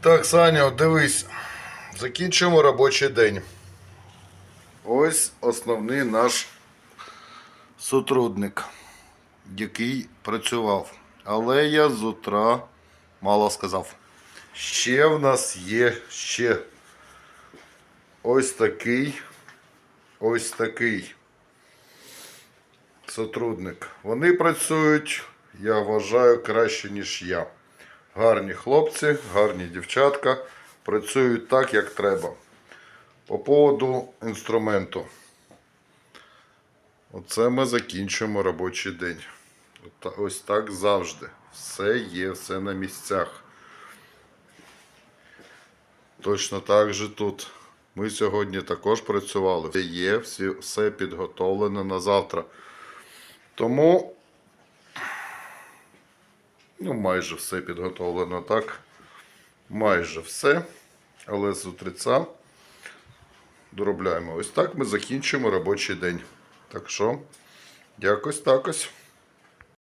Так, Саня, дивись. Закінчуємо робочий день. Ось основний наш сотрудник, який працював. Але я з утра мало сказав. Ще в нас є ще ось такий, ось такий сотрудник. Вони працюють, я вважаю, краще, ніж я. Гарні хлопці, гарні дівчатка, працюють так, як треба. По поводу інструменту. Оце ми закінчуємо робочий день. Ось так завжди. Все є, все на місцях. Точно так же тут. Ми сьогодні також працювали. Все є, все підготовлено на завтра. Тому ну, майже все підготовлено так. Майже все. Але з утриця доробляємо. Ось так ми закінчимо робочий день. Так що, якось так ось.